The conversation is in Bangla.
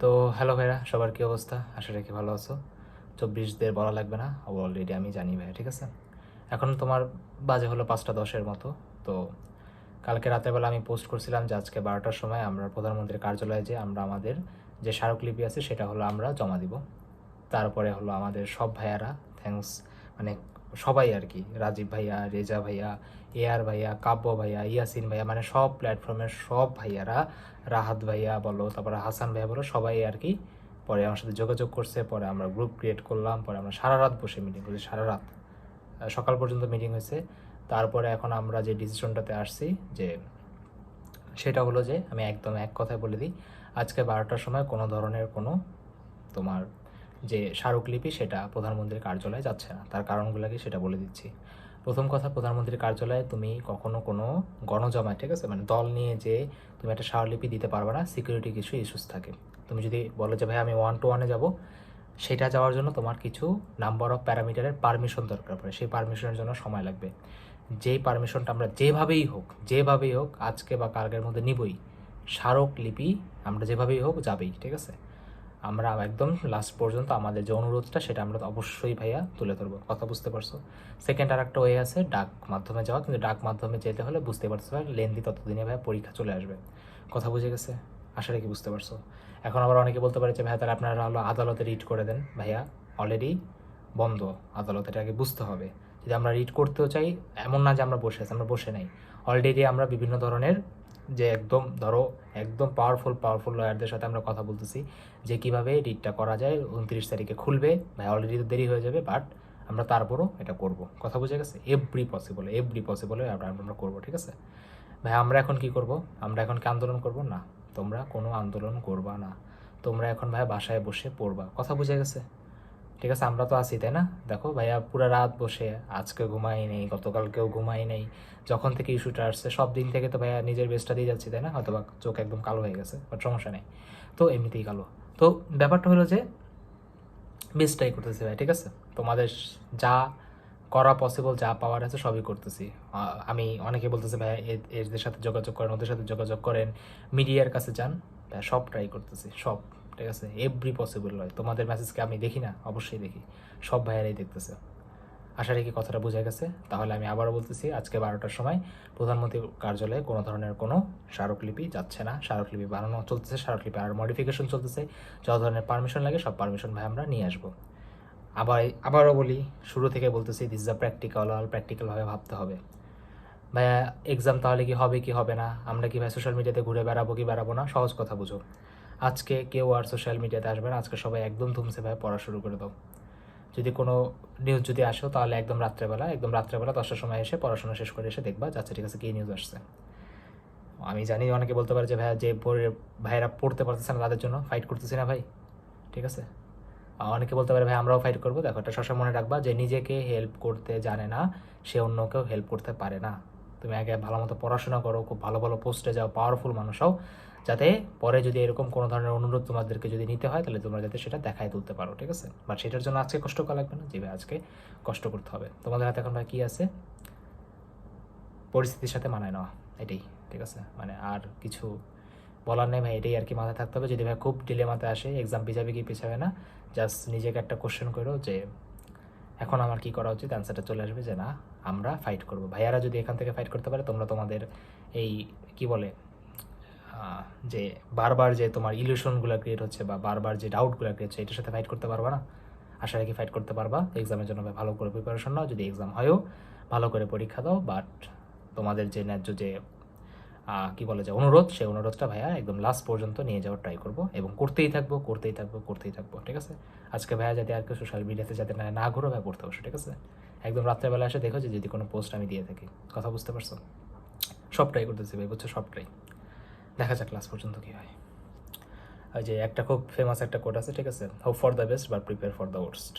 তো হ্যালো ভাইরা, সবার কী অবস্থা? আশা রাখি ভালো আছো। চব্বিশদের বলা লাগবে না অলরেডি আমি জানি ভাইয়া, ঠিক আছে? এখন তোমার বাজে হলো পাঁচটা দশের মতো, তো কালকে রাতের বেলা আমি পোস্ট করছিলাম যে আজকে বারোটার সময় আমরা প্রধানমন্ত্রীর কার্যালয়ে যে আমরা আমাদের যে স্মারকলিপি আছে, সেটা হলো আমরা জমা দিব। তারপরে হলো আমাদের সব ভাইয়ারা থ্যাঙ্কস মানে সবাই আর কি রাজীব ভাইয়া, রেজা ভাইয়া এআর ভাইয়া, কাব্য ভাইয়া, ইয়াসিন ভাইয়া মানে সব প্ল্যাটফর্মের সব ভাইয়ারা, রাহাত ভাইয়া বলো, তারপরে হাসান ভাইয়া বলো, সবাই আর কি পরে আমার সাথে যোগাযোগ করছে, পরে আমরা গ্রুপ ক্রিয়েট করলাম, পরে আমরা সারা রাত বসে মিটিং করছি, সারা রাত। সকাল পর্যন্ত মিটিং হয়েছে। তারপরে এখন আমরা যে ডিসিশনটাতে আসছি, যে সেটা হলো যে আমি একদম এক কথায় বলে দিই, আজকে বারোটার সময় কোনো ধরনের কোনো তোমার যে স্মারকলিপি সেটা প্রধানমন্ত্রীর কার্যালয়ে যাচ্ছে না। তার কারণগুলোকে সেটা বলে দিচ্ছি। প্রথম কথা, প্রধানমন্ত্রীর কার্যালয়ে তুমি কখনো কোনো গণজমায় ঠিক আছে? মানে দল নিয়ে যে তুমি একটা স্মারকলিপি দিতে পারবে না সিকিউরিটি কিছু ইস্যুস থাকে। তুমি যদি বলো যে, ভাই, আমি ওয়ান টু ওয়ানে যাব, সেটা যাওয়ার জন্য তোমার কিছু নাম্বার অফ প্যারামিটারের পারমিশন দরকার পড়ে। সেই পারমিশনের জন্য সময় লাগবে। যেই পারমিশনটা আমরা যেভাবেই হোক যেভাবেই হোক, আজকে বা কালকের মধ্যে নিবই স্মারকলিপি আমরা যেভাবেই হোক যাবেই, ঠিক আছে? আমরা একদম লাস্ট পর্যন্ত আমাদের যে অনুরোধটা সেটা আমরা অবশ্যই ভাইয়া তুলে ধরবো। কথা বুঝতে পারছ? সেকেন্ড আর একটা ওয়ে আছে, ডাক মাধ্যমে যাওয়া। কিন্তু ডাক মাধ্যমে যেতে হলে বুঝতে পারছ লেন্দি ততদিনে ভাইয়া পরীক্ষা চলে আসবে। কথা বুঝে গেছে? আশা রেখে বুঝতে পারছ। এখন আবার অনেকে বলতে পারে যে ভাইয়া তাহলে আপনারা হলো আদালতে রিট করে দেন। ভাইয়া অলরেডি বন্ধ। আদালতে এটাকে বুঝতে হবে। যদি আমরা রিড করতেও চাই, এমন না যে আমরা বসে আছি, আমরা বসে নাই। অলরেডি আমরা বিভিন্ন ধরনের যে একদম, ধরো, একদম পাওয়ারফুল পাওয়ারফুল লয়ারদের সাথে আমরা কথা বলতেছি যে কীভাবে রিটটা করা যায়, উনত্রিশ তারিখে খুলবে, ভাই অলরেডি তো দেরি হয়ে যাবে বাট আমরা তারপরও এটা করব। কথা বুঝে গেছে? এভরি পসিবল এভরি পসিবল আমরা করব, ঠিক আছে? ভাই, আমরা এখন কি করব? আমরা এখন কি আন্দোলন করব? না, তোমরা কোনো আন্দোলন করবা না। তোমরা এখন, ভাই, বাসায় বসে পড়বা। কথা বুঝে গেছে? ঠিক আছে, আমরা তো আছি, তাই না? দেখো, ভাইয়া পুরো রাত বসে, আজকে ঘুমাই নেই, গতকালকেও ঘুমাই নেই, যখন থেকে ইস্যুটা আসছে, সব দিন থেকে তো ভাইয়া নিজের বেস্টটা দিয়ে যাচ্ছি, তাই না? হয়তো বা চোখ একদম কালো হয়ে গেছে বাট সমস্যা নেই। তো এমনিতেই কালো। তো ব্যাপারটা হলো যে বেস্টটাই করতেছি ভাই, ঠিক আছে? তোমাদের যা করা পসিবল যা পাওয়ার আছে, সবই করতেছি। আমি অনেকে বলতেছে ভাই এ- এদের সাথে যোগাযোগ করেন, ওদের সাথে যোগাযোগ করেন মিডিয়ার কাছে যান। সব ট্রাই করতেছি, সব। ঠিক আছে? এভরি পসিবল হয়। তোমাদের মেসেজকে আমি দেখি না, অবশ্যই দেখি। সব ভাইয়ারাই দেখতেছে। আশা রেখে কথাটা বোঝা গেছে। তাহলে আমি আবারও বলতেছি, আজকে বারোটার সময় প্রধানমন্ত্রীর কার্যালয়ে কোনো ধরনের কোনো স্মারকলিপি যাচ্ছে না। স্মারকলিপি বানানো চলতেছে, স্মারকলিপি আর মডিফিকেশন চলতেছে। যত ধরনের পারমিশন লাগে, সব পারমিশন ভাই আমরা নিয়ে আসব। আবার আবারও বলি, শুরু থেকে বলতেছি দিস দ্য প্র্যাকটিক্যাল অল প্র্যাকটিক্যালভাবে ভাবতে হবে। ভাইয়া এক্সাম তাহলে কি হবে কি হবে না? আমরা কি ভাই সোশ্যাল মিডিয়াতে ঘুরে বেড়াবো কি বেড়াবো না? সহজ কথা বুঝো। আজকে কেউ আর সোশ্যাল মিডিয়াতে আসবে না, আজকে সবাই একদম ধুমসে ভাই পড়া শুরু করে দাও। যদি কোনো নিউজ যদি আসো, তাহলে একদম রাত্রেবেলা একদম রাত্রেবেলা দশটার সময় এসে পড়াশোনা শেষ করে এসে দেখবা যাচ্ছে ঠিক আছে, কী নিউজ আসছে? আমি জানি অনেকে বলতে পারে যে, ভাইয়া, যে ভাইয়েরা পড়তে পারতেছে না তাদের জন্য ফাইট করতেছি না ভাই। ঠিক আছে? অনেকে বলতে পারে ভাই আমরাও ফাইট করব। দেখো এটা সবসময় মনে রাখবা যে, নিজেকে হেল্প করতে জানে না, সে অন্যকেও হেল্প করতে পারে না। তুমি আগে ভালো মতো পড়াশোনা করো, খুব ভালো ভালো পোস্টে যাও পাওয়ারফুল মানুষ হও, যাতে পরে যদি এরকম কোনো ধরনের অনুরোধ তোমাদেরকে যদি নিতে হয়, তাহলে তোমরা যাতে সেটা দেখায় তুলতে পারো, ঠিক আছে? বাট সেটার জন্য আজকে কষ্ট করা লাগবে না, যে আজকে কষ্ট করতে হবে। তোমাদের হাতে এখন কী আছে? পরিস্থিতির সাথে মানায় নেওয়া, এটাই, ঠিক আছে? মানে আর কিছু বলার নেই ভাই, এটাই আর কি মাথায় থাকতে হবে। যদি ভাই খুব ডিলেমাতে আসে এক্সাম পিছাবে কি পিছাবে না জাস্ট নিজেকে একটা কোশ্চেন করো যে এখন আমার কি করা উচিত? অ্যান্সারটা চলে আসবে যে না, আমরা ফাইট করব। ভাইয়ারা যদি এখান থেকে ফাইট করতে পারে, তোমরা তোমাদের এই কি বলে যে বারবার যে তোমার ইলিউশনগুলো ক্রিয়েট হচ্ছে বা বারবার যে ডাউটগুলো ক্রিয়েট হচ্ছে, এটার সাথে ফাইট করতে পারবা না? আশা রাখি ফাইট করতে পারবা। এক্সামের জন্য ভালো করে প্রিপারেশন নাও। যদি এক্সাম হয়ও, ভালো করে পরীক্ষা দাও। বাট তোমাদের যে ন্যায্য যে কি বলে যে অনুরোধ, সেই অনুরোধটা ভাইয়া একদম লাস্ট পর্যন্ত নিয়ে যাওয়ার ট্রাই করব এবং করতেই থাকব করতেই থাকব করতেই থাকব, ঠিক আছে? আজকে ভাইয়া যাতে আর কেউ সোশ্যাল মিডিয়াতে যাতে না না ঘুরো ভাই পড়তে বসো, ঠিক আছে? একদম রাত্রেবেলা এসে দেখো যে যদি কোনো পোস্ট আমি দিয়ে থাকি, কথা বুঝতে পারছ? সব ট্রাই করতেছি ভাই, বুঝছ? সব ট্রাই দেখা যাক ক্লাস পর্যন্ত কী হয়। ওই যে একটা খুব ফেমাস একটা কোড আছে, ঠিক আছে? Hope for the best but prepare for the worst